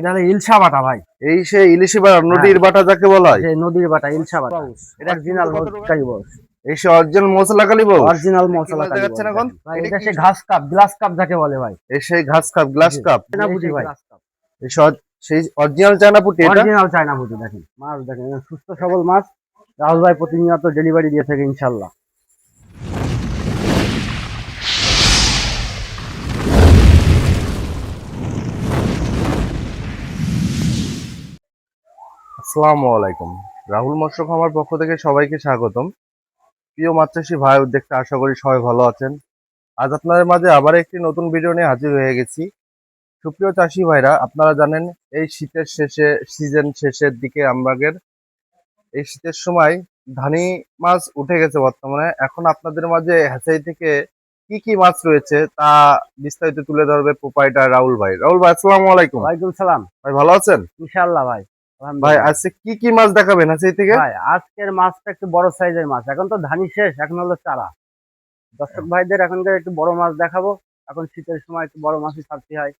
এটা ইলশা বাটা ভাই। এই সেই ইলিশি বাটা নদীর বাটা যাকে বলা হয়? নদীর বাটা ইলশা বাটা। এটা অরিজিনাল কারি বস এই সে অরিজিনাল মশলা কালি বউ অরিজিনাল মশলা মাছ দেখাচ্ছেন এখন? এটা এটা সে ঘাস কাপ গ্লাস কাপ যাকে বলে ভাই। এই সেই ঘাস কাপ গ্লাস কাপ? চায়না পুঁটি ভাই। এই সেই অরিজিনাল চায়না পুটি এটা? অরিজিনাল চায়না পুঁটি দেখেন। মাছ দেখেন সুস্থ সবল মাছ। রাহুল ভাই প্রতিনিয়ত ডেলিভারি দিয়ে থাকে ইনশাল্লাহ। আসসালামু আলাইকুম। রাহুল মৎস্য খামার পক্ষ থেকে সবাইকে স্বাগতম। প্রিয় মাছ চাষি ভাই দেখতে আশা করি সবাই ভালো আছেন। আজ আপনাদের মাঝে আবার একটি নতুন ভিডিও নিয়ে হাজির হয়ে গেছি। সুপ্রিয় চাষি ভাইরা আপনারা জানেন এই শীতের শেষে সিজন শেষের দিকে আমাদের এই শীতের সময় ধানি মাছ উঠে গেছে বর্তমানে। এখন আপনাদের মাঝে হ্যাচাই থেকে কি কি মাছ রয়েছে তা বিস্তারিত তুলে ধরবে প্রোপাইটার রাহুল ভাই। রাহুল ভাই আসসালামু আলাইকুম। ওয়ালাইকুম সালাম। ভাই ভালো আছেন? ইনশাল্লাহ ভাই। ভাই আজকে কি কি মাছ দেখাবেন হ্যাচাই থেকে? ভাই আজকের মাছটা একটু বড় সাইজের মাছ। এখন তো ধানি শেষ এখন হলো চারা। দর্শক ভাইদের এখনকার একটু বড় মাছ দেখাবো। এখন শীতের সময় একটু বড় মাছই ছাড়তে হয়।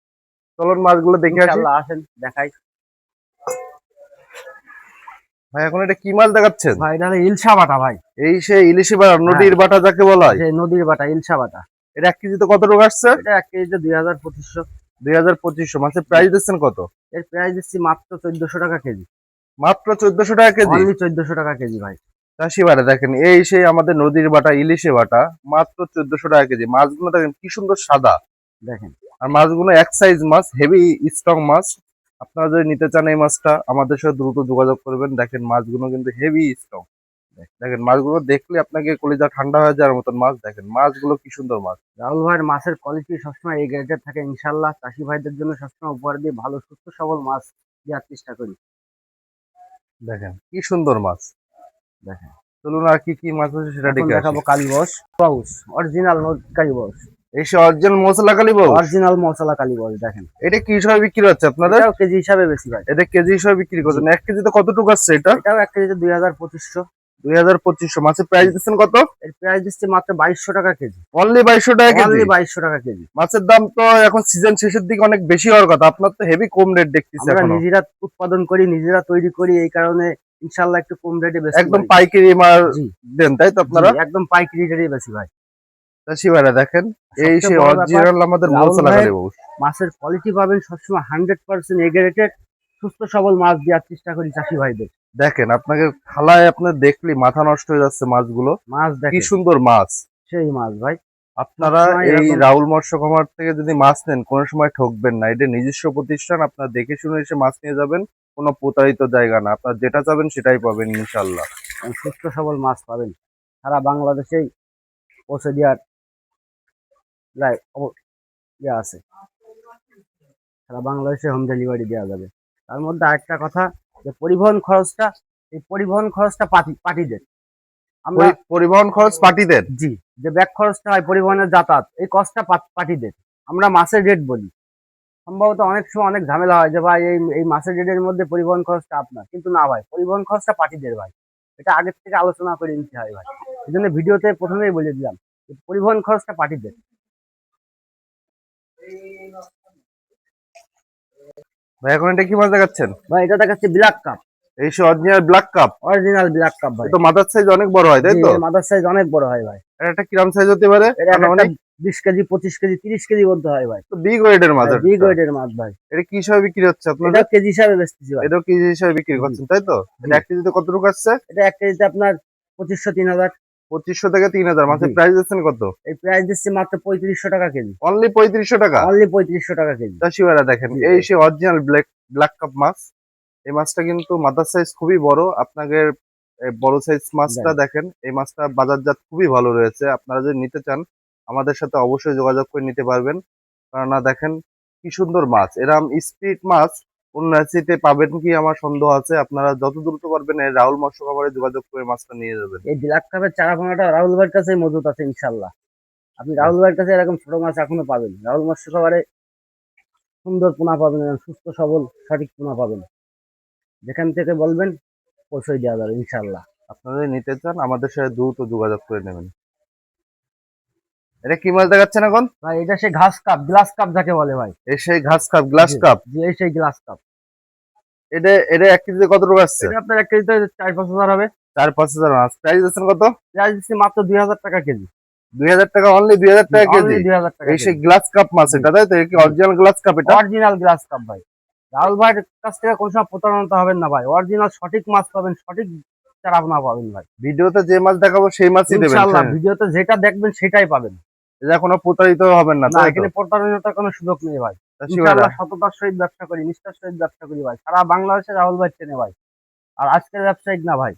চলুন মাছগুলো দেখে আসি। আসেন দেখাই। ভাই এখন এটা কি মাছ দেখাচ্ছেন? ভাই এটা ইলশা বাটা ভাই। এই সেই ইলিশি বাটা নদীর বাটা যাকে বলা হয়। নদীর বাটা ইলশা বাটা। এটা এক কেজিতে কত টাকা আসছে? এটা এক কেজিতে দুই হাজার পঁচিশশো। দুই হাজার পঁচিশশো। মাছের প্রাইস দিচ্ছেন কত? এর প্রাইস দিচ্ছি মাত্র চোদ্দশো টাকা কেজি। মাত্র চোদ্দশো টাকা কেজি? অনলি চোদ্দশো টাকা কেজি ভাই। চাষি বাটা দেখেন এই সেই আমাদের নদীর বাটা ইলিশে বাটা মাত্র চোদ্দশো টাকা কেজি। মাছগুলো দেখেন কি সুন্দর সাদা। দেখেন। আর মাছগুলো এক সাইজ মাছ হেভি স্ট্রং মাছ। আপনারা যদি নিতে চান এই মাছটা আমাদের সাথে দ্রুত যোগাযোগ করবেন। দেখেন মাছগুলো কিন্তু হেভি স্ট্রং দেখেন মাছগুলো দেখলে আপনাকে কলিজা ঠান্ডা হয়ে যাওয়ার মতন মাছ দেখেন। মাছগুলো কি সুন্দর মাছ। রাহুল ভাইয়ের মাছের কোয়ালিটি সবসময় এই গ্রেডের থাকে ইনশাল্লাহ চাষি ভাইদের জন্য সবসময় উপহার দিয়ে ভালো সুস্থ সবল মাছ দেওয়ার চেষ্টা করি। দেখেন কি সুন্দর মাছ। দেখেন চলুন আর কি কি মাছ আছে সেটা দেখে দেখাবো কালীবস বাউস অরিজিনাল কালীবস এই অরিজিনাল মশলা কালি বউ অরিজিনাল মশলা কালীবস দেখেন। এটা কি হিসাবে বিক্রি হচ্ছে আপনাদের? কেজি হিসাবে বেশি ভাই। এটা কেজি হিসাবে বিক্রি করছেন। এক কেজিতে কতটুকু আসছে এটা? এটাও এক কেজিতে দুই হাজার পঁচিশশো। দুই হাজার পঁচিশশো। মাছের প্রাইস দিচ্ছেন কত? এর প্রাইস দিচ্ছে মাত্র বাইশশো টাকা কেজি। অনলি বাইশশো টাকা কেজি? বাইশশো টাকা কেজি। মাছের দাম তো এখন সিজন শেষের দিকে অনেক বেশি হওয়ার কথা। আপনার তো হেভি কম রেট দেখতেছি আমরা নিজেরা উৎপাদন করি নিজেরা তৈরি করি এই কারণে ইনশাল্লাহ একটু কম রেটে বেশি একদম পাইকারি মাল দেন তাই তো আপনারা? একদম পাইকারি রেটে বেশি ভাই চাষি দেখেন এই অরিজিনাল আমাদের মাছের কোয়ালিটি পাবেন সবসময় হান্ড্রেড পার্সেন্ট এগ্রেটেড সুস্থ সবল মাছ দেওয়ার চেষ্টা করি চাষি ভাইদের। দেখেন আপনাকে খালায় আপনার দেখলে মাথা নষ্ট হয়ে যাচ্ছে মাছগুলো। মাছ কি দেখে সুন্দর মাছ। সেই মাছ ভাই। আপনারা এই রাহুল মৎস্য খামার থেকে যদি মাছ নেন কোনো সময় ঠকবেন না। এটা নিজস্ব প্রতিষ্ঠান আপনার দেখে শুনে এসে মাছ নিয়ে যাবেন কোনো প্রতারিত জায়গা না। আপনার যেটা চাবেন সেটাই পাবেন ইনশাল্লাহ সুস্থ সবল মাছ পাবেন। সারা বাংলাদেশেই পৌঁছে দেওয়ার ইয়ে আছে। সারা বাংলাদেশে হোম ডেলিভারি দেওয়া যাবে। তার মধ্যে আরেকটা কথা যে পরিবহন খরচটা এই পরিবহন খরচটা পাটি পাটিদের আমরা পরিবহন খরচ পার্টিদের জি যে ব্যাগ খরচটা হয় পরিবহনের যাতায়াত এই কষ্টটা পাট- পাটিদের আমরা মাসের রেট বলি। সম্ভবত অনেক সময় অনেক ঝামেলা হয় যে ভাই এই এই মাছের রেটের মধ্যে পরিবহন খরচটা আপনার। কিন্তু না ভাই পরিবহন খরচটা পাটিদের ভাই। এটা আগের থেকে আলোচনা করে নিতে হয় ভাই। এই জন্য ভিডিওতে প্রথমেই বলে দিলাম পরিবহন খরচটা পাটিদের ভাই এখন এটা কি মাছ দেখাচ্ছেন? ভাই এটা দেখাচ্ছে ব্ল্যাক কাপ এই সে original black carp original black carp ভাই। তো মাথার সাইজ অনেক বড় হয় তাই তো? মাদার সাইজ অনেক বড় হয় ভাই। এটা কিরাম সাইজ হতে পারে? এটা অনেক বিশ কেজি পঁচিশ কেজি তিরিশ কেজি বলতে হয় ভাই। তো বিগ ওয়েটের মাছ বিগ ওয়েটের মাছ ভাই। এটা কি হিসাবে বিক্রি হচ্ছে আপনাদের? এটা কেজি হিসাবে বেচতেছি ভাই। এটাও কেজি হিসাবে বিক্রি করছেন তাই তো? এটা এক কেজিতে কতটুকু আসছে? এটা এক কেজিতে আপনার পঁচিশশো তিন হাজার। পঁচিশশো থেকে তিন হাজার। মাছের। প্রাইস দিচ্ছেন কত? এই প্রাইস দিচ্ছি মাত্র পঁয়ত্রিশশো টাকা কেজি। অনলি পঁয়ত্রিশশো টাকা? অনলি পঁয়ত্রিশশো টাকা কেজি। চাষি ভাইরা দেখেন এই সে অরিজিনাল ব্ল্যাক ব্ল্যাক কাপ মাছ এই মাছটা কিন্তু মাথার সাইজ খুবই বড়। আপনাদের বড় সাইজ মাছটা দেখেন এই মাছটা বাজারজাত খুবই ভালো রয়েছে। আপনারা যদি নিতে চান আমাদের সাথে অবশ্যই যোগাযোগ করে নিতে পারবেন। কেননা দেখেন কি সুন্দর মাছ এরম স্পিড মাছ অন্য পাবেন কি? আমার সন্দেহ আছে। আপনারা যত দ্রুত পারবেন রাহুল মৎস্য খাবারে যোগাযোগ করে মাছটা নিয়ে যাবেন। এই ব্ল্যাক কাপের চারা পোনাটা রাহুল ভাইয়ের কাছে মজুত আছে ইনশাল্লাহ আপনি রাহুল ভাইয়ের কাছে এরকম ছোট মাছ এখনও পাবেন। রাহুল মৎস্য খাবারে সুন্দর পোনা পাবেন সুস্থ সবল সঠিক পোনা পাবেন। যেখান থেকে বলবেন পৌঁছে দেওয়া যাবে ইনশাল্লাহ আপনারা নিতে চান আমাদের সাথে দ্রুত যোগাযোগ করে নেবেন। এটা কি মাছ দেখাচ্ছেন এখন? ভাই এটা সেই ঘাস কাপ গ্লাস কাপ যাকে বলে ভাই। এই সেই ঘাস কাপ গ্লাস কাপ? জি এই সেই গ্লাস কাপ। এটা এটা এক কেজিতে কত টাকা আসছে? এটা আপনার এক কেজিতে চার পাঁচ হাজার হবে। চার পাঁচ হাজার মাছ প্রাইস আছেন কত? পেঁয়াজ দিচ্ছি মাত্র দুই হাজার টাকা কেজি। দুই হাজার টাকা অনলি দুই হাজার টাকা কেজি? দুই হাজার টাকা এই সেই গ্লাস কাপ মাছ এটা তাই তো? কি অরিজিনাল গ্লাস কাপ এটা? অরিজিনাল গ্লাস কাপ ভাই। রাহুল ভাইয়ের কাছ থেকে কোনো সময় প্রতারণা হবেন না ভাই। অরিজিনাল সঠিক মাছ পাবেন সঠিক চারা পাবেন ভাই। ভিডিওতে যে মাছ দেখাবো সেই মাছই দেবেন। ইনশাআল্লাহ হ্যাঁ। ভিডিওতে যেটা দেখবেন সেটাই পাবেন। এটা কোনো প্রতারিত হবেন না। এখানে প্রতারণার কোনো সুযোগ নেই ভাই। সততার সহিত ব্যবসা করি নিষ্ঠার সহিত ব্যবসা করি ভাই। সারা বাংলাদেশে রাহুল ভাই চেনে ভাই। আর আজকের ব্যবসায়িক না ভাই।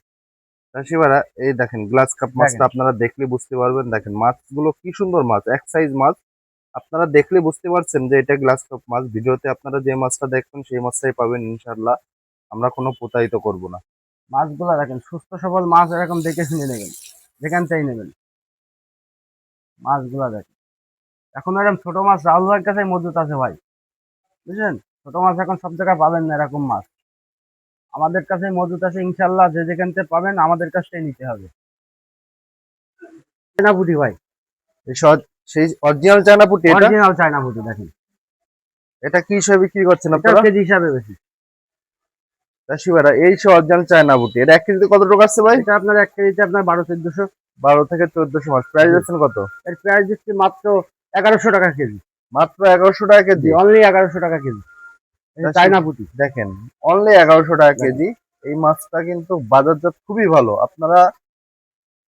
এই দেখেন গ্লাস কাপ মাছটা আপনারা দেখলে বুঝতে পারবেন। দেখেন মাছগুলো কি সুন্দর মাছ এক সাইজ মাছ। আপনারা দেখলে বুঝতে পারছেন যে এটা গ্লাস কাপ মাছ। ভিডিওতে আপনারা যে মাছটা দেখবেন সেই মাছটাই পাবেন ইনশাল্লাহ আমরা কোনো প্রতারিত করব না। মাছগুলো দেখেন সুস্থ সবল মাছ এরকম দেখে শুনে নেবেন। যেখান চাই নেবেন। মাছগুলো দেখেন এখন এরকম ছোট মাছ রাহুল ভাইয়ের কাছে মজুত আছে ভাই। বুঝলেন? ছোট মাছ এখন সব জায়গায় পাবেন না এরকম মাছ। আমাদের কাছে মজুত আছে ইনশাল্লাহ যে যেখান থেকে পাবেন আমাদের কাছ থেকে নিতে হবে। চায়না পুঁটি ভাই সেই অরিজিনাল চায়না পুটি অরিজিনাল চায়না পুঁটি দেখেন। এটা কি হিসেবে বিক্রি করছেন আপনারা? কেজি হিসাবে বেশি। চাষি ভাইরা, এই সে অরিজিনাল চায়না পুটি এটা এক কেজিতে কত টাকা আসছে ভাই? এটা আপনার এক কেজিতে আপনার বারো চোদ্দশো। বারো থেকে চোদ্দশো মাছ প্রাইস আছেন কত? এর পেঁয়াজ দিচ্ছি মাত্র এগারোশো টাকা কেজি। মাত্র এগারোশো টাকা কেজি? অনলি এগারোশো টাকা কেজি। আচ্ছা। চায়না পুঁটি দেখেন অনলি এগারোশো টাকা কেজি। এই মাছটা কিন্তু বাজারজাত খুবই ভালো। আপনারা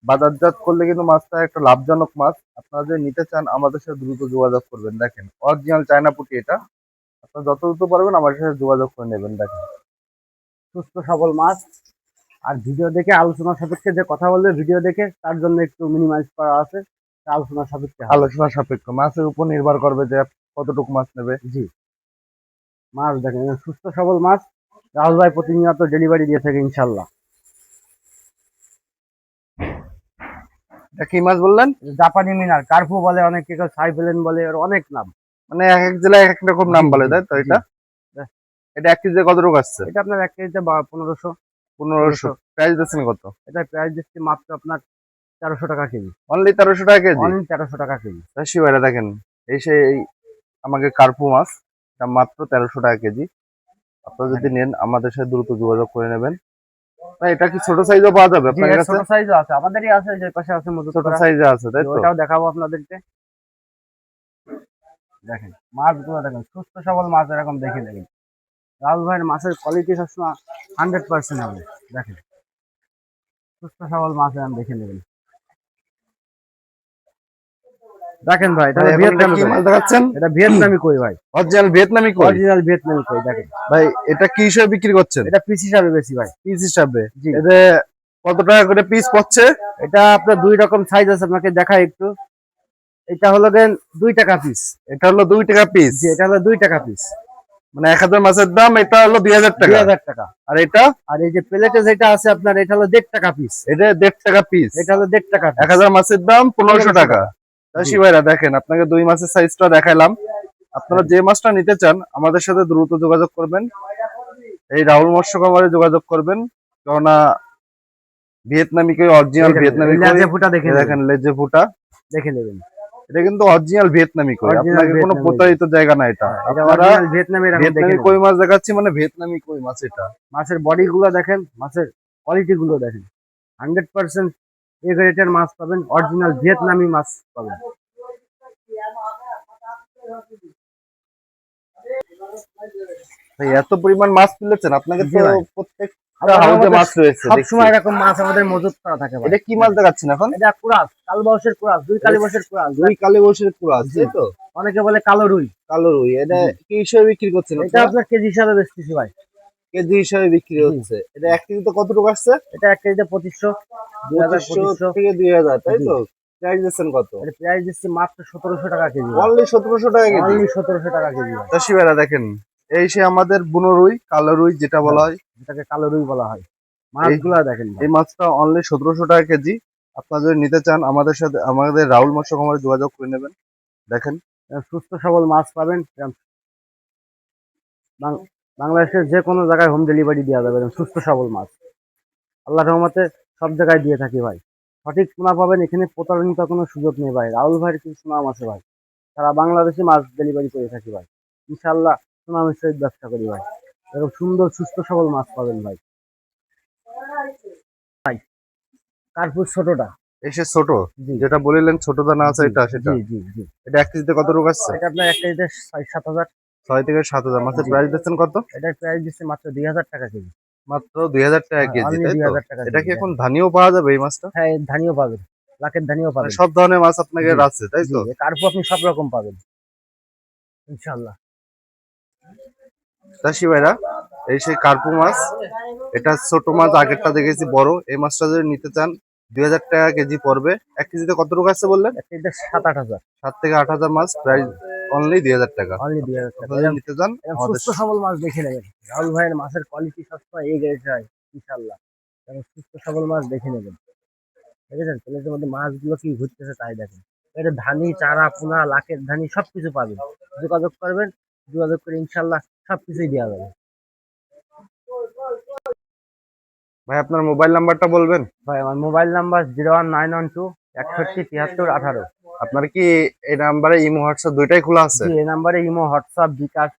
বাজারজাত করলে কিন্তু মাছটা একটা লাভজনক মাছ। আপনারা যদি নিতে চান আমাদের সাথে দ্রুত যোগাযোগ করবেন। দেখেন অরিজিনাল চায়না পুটি এটা। আপনারা যত দ্রুত পারবেন আমাদের সাথে যোগাযোগ করে নেবেন। দেখেন। সুস্থ সবল মাছ। আর ভিডিও দেখে আলোচনা সাপেক্ষে যে কথা বলবে ভিডিও দেখে তার জন্য একটু মিনিমাইজ করা আছে। আলোচনা সাপেক্ষে আলোচনা সাপেক্ষ। মাছের উপর নির্ভর করবে যে কতটুকু মাছ নেবে। জি। মাছ দেখেন সুস্থ সবল মাছ। রাহুল ভাই প্রতিনিয়ত ডেলিভারি দিয়ে থাকে ইনশাল্লাহ এটা কি মাছ বললেন? জাপানি মিনার। কার্ফু বলে অনেকে কেউ সাইফেলেন বলে এর অনেক নাম। মানে এক এক জেলায় এক এক রকম নাম বলে তাই তো এটা? এটা এক কেজিতে কত টাকা আসছে? এটা আপনার এক কেজিতে পনেরোশো। পনেরোশো। প্রাইস দিচ্ছেন কত? এটা প্রাইস দিচ্ছি মাত্র আপনার তেরোশো টাকা কেজি। অনলি তেরোশো টাকা কেজি? অনলি তেরোশো টাকা কেজি। চাষি ভাইরা দেখেন এই সেই আমাকে কার্পু মাছ এটা মাত্র তেরোশো টাকা কেজি। আপনারা যদি নেন আমাদের সাথে দ্রুত যোগাযোগ করে নেবেন। না এটা কি ছোট সাইজও পাওয়া যাবে আপনার কাছে? ছোট সাইজও আছে। আমাদেরই আছে যে পাশে আছে মজুত ছোট করা। সাইজে আছে তাই তো? ওটাও দেখাবো আপনাদেরকে। দেখেন মাছগুলো দেখেন সুস্থ সবল মাছ এরকম দেখে দেখেন রাহুল ভাইয়ের মাছের কোয়ালিটি সবসময় হান্ড্রেড পার্সেন্ট হবে। দেখেন। সুস্থ সবল মাছ এরকম দেখে নেবেন। দেখেন ভাই এটা এটা ভিয়েতনামি। মাছ দেখাচ্ছেন? এটা ভিয়েতনামি কই ভাই? অরিজিনাল ভিয়েতনামি কই? অরিজিনাল ভিয়েতনামি কই দেখেন। ভাই এটা কি হিসেবে বিক্রি করছেন? এটা পিস হিসাবে বেশি ভাই। পিস হিসাবে জি। এতে কত টাকা করে পিস পড়ছে? এটা আপনার দুই রকম সাইজ আছে আপনাকে দেখাই একটু। এটা হলো দেন দুই টাকা পিস এটা হলো দুই টাকা পিস জি এটা হলো দুই টাকা পিস মানে এক হাজার মাছের দাম এটা হলো দুই হাজার দুই টাকা হাজার টাকা। আর এটা? আর এই যে প্লেটে যেটা আছে আপনার এটা হলো দেড় টাকা পিস এটা দেড় টাকা পিস এটা হলো দেড় টাকা এক হাজার মাছের দাম পনেরোশো টাকা। চাষি ভাইরা দেখেন আপনাকে দুই মাসের সাইজটা দেখাইলাম। আপনারা যে মাছটা নিতে চান আমাদের সাথে দ্রুত যোগাযোগ করবেন। এই রাহুল মৎস্য খামারে যোগাযোগ করবেন। কেননা ভিয়েতনামি কই অরিজিনাল ভিয়েতনামি দেখেন লেজে ফুটা দেখে নেবেন। এটা কিন্তু অরিজিনাল ভিয়েতনামি কই। আপনাদের কোনো প্রতারিত জায়গা না এটা। এটা আপনারা ভিয়েতনামি ভিয়েতনামি কই মাছ দেখাচ্ছি মানে ভিয়েতনামি কই মাছ এটা? মাছের বডি গুলো দেখেন মাছের কোয়ালিটি গুলো দেখেন। হান্ড্রেড পার্সেন্ট এ গ্রেডের মাছ পাবেন অরিজিনাল ভিয়েতনামি মাছ পাবেন। এত পরিমাণ মাছ তুলেছেন আপনাকে তো প্রত্যেক হাউজে মাছ রয়েছে দেখছি। সবসময় এরকম মাছ আমাদের মজুত করা থাকে এটা কি মাছ দেখাচ্ছেন এখন? এটা কুরাস কাল কুরাস দুই কালী কুরাস। দুই কালে বসে পুরো তো? অনেকে বলে কালো রুই। কালো রুই এটা জি। কি হিসেবে বিক্রি করছেন এটা আপনার? কেজি হিসাবে বেচতেছি ভাই। কেজি হিসাবে বিক্রি হচ্ছে। এটা এক কেজিতে কত টাকা আসছে? এটা এক কেজিতে পঁচিশশো দুই হাজার থেকে দুই হাজার তাই তো? প্রাইস দিচ্ছেন কত? এটা প্রাইস দিচ্ছি মাত্র সতেরোশো টাকা কেজি অনলি সতেরোশো টাকা কেজি? অনলি সতেরোশো টাকা কেজি। চাষি ভাইরা দেখেন এই সে আমাদের বুনো রুই কালো রুই যেটা বলা হয়। যেটাকে কালো রুই বলা হয়। মাছগুলো দেখেন। এই মাছটা অনলি সতেরোশো টাকা কেজি। আপনারা যদি নিতে চান আমাদের সাথে আমাদের রাহুল মৎস্য খামারে যোগাযোগ করে নেবেন। দেখেন। সুস্থ সবল মাছ পাবেন। বাংলাদেশের যে কোনো জায়গায় হোম ডেলিভারি দেওয়া যাবে। সুস্থ সবল মাছ। আল্লাহ রহমতে সব জায়গায় দিয়ে থাকি ভাই। সঠিক সোনা পাবেন এখানে প্রতারণিত কোনো সুযোগ নেই ভাই। রাহুল ভাইয়ের কিছু সুনাম আছে ভাই। সারা বাংলাদেশে মাছ ডেলিভারি করে থাকি ভাই। ইনশাল্লাহ সুনামের সহিত ব্যবসা করি ভাই। এরকম সুন্দর সুস্থ সবল মাছ পাবেন ভাই। ভাই কার্পুস ছোটটা। এসে ছোট যেটা বলিলেন ছোট দানা আছে এটা সেটা? জি জি এটা এক কেজিতে কত রোগ আসছে? এটা আপনার একটা কেজিতে ছয় সাত হাজার। ছয় থেকে সাত হাজার। মাছের। প্রাইস দিচ্ছেন কত? এটার প্রাইস দিচ্ছে মাত্র দুই হাজার টাকা কেজি। মাত্র দুই হাজার টাকা কেজি 2000 টাকা এটা কি এখন ধানিও পাওয়া যাবে এই মাছটা? হ্যাঁ ধানিও পাবেন লাখের ধানিও মানে পাবেন। সব ধরনের মাছ আপনাকে আছে তাই তো? কার্পু আপনি সব রকম পাবেন ইনশাল্লাহ চাষি ভাইরা এই সেই কার্পু মাছ এটা ছোট মাছ আগেরটা দেখেছি বড়। এই মাছটা যদি নিতে চান দুই হাজার টাকা কেজি পড়বে। এক কেজিতে কত রোগ আছে বললেন? সাত আট হাজার। সাত থেকে আট হাজার মাছ প্রাইস অনলি দুই হাজার টাকা। অনলি দুই হাজার টাকা। নিতে চান সুস্থ সবল মাছ দেখে নেবেন। রাহুল ভাইয়ের মাছের কোয়ালিটি সবসময় এই গেছে হয় ইনশাল্লাহ এরকম সুস্থ সবল মাছ দেখে নেবেন। দেখেছেন? প্লেটের মধ্যে মাছগুলো কি ঘুরতেছে তাই দেখেন। এটা ধানি চারা পোনা লাখের ধানি সবকিছু পাবেন। যোগাযোগ করবেন যোগাযোগ করে ইনশাল্লাহ সবকিছুই দেওয়া যাবে। ভাই আপনার মোবাইল নাম্বারটা বলবেন? ভাই আমার mobile number zero one nine one two একষট্টি তিয়াত্তর আঠারো। আপনার কি এই নাম্বারে ইমো হোয়াটসঅ্যাপ দুইটাই খোলা আছে? এই নাম্বারে ইমো হোয়াটসঅ্যাপ বিকাশ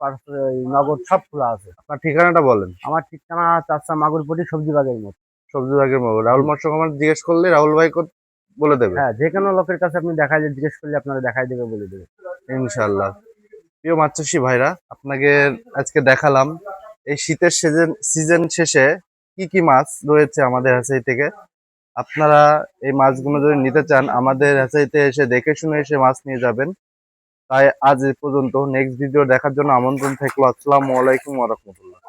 নগদ সব খোলা আছে। আপনার ঠিকানাটা বলেন। আমার ঠিকানা চারশা মাগুরপটি সবজি বাগের মতো সবজি বাগের মোবাইল রাহুল মৎস্য খামার জিজ্ঞেস করলে রাহুল ভাই বলে দেবে। হ্যাঁ যে কোনো লোকের কাছে আপনি দেখাই দিয়ে জিজ্ঞেস করলে আপনারা দেখাই দেবে বলে দেবে। ইনশাল্লাহ প্রিয় মাছ চাষি ভাইরা আপনাকে আজকে দেখালাম এই শীতের সিজন সিজন শেষে কি কি মাছ রয়েছে আমাদের হাসাই থেকে? আপনারা এই মাছগুলো যদি নিতে চান, আমাদের হ্যাচাইতে এসে দেখে শুনে এসে মাছ নিয়ে যাবেন। তাই আজ এ পর্যন্ত নেক্সট ভিডিও দেখার জন্য আমন্ত্রণ থাকল। আসসালামু আলাইকুম ওয়া রাহমাতুল্লাহ।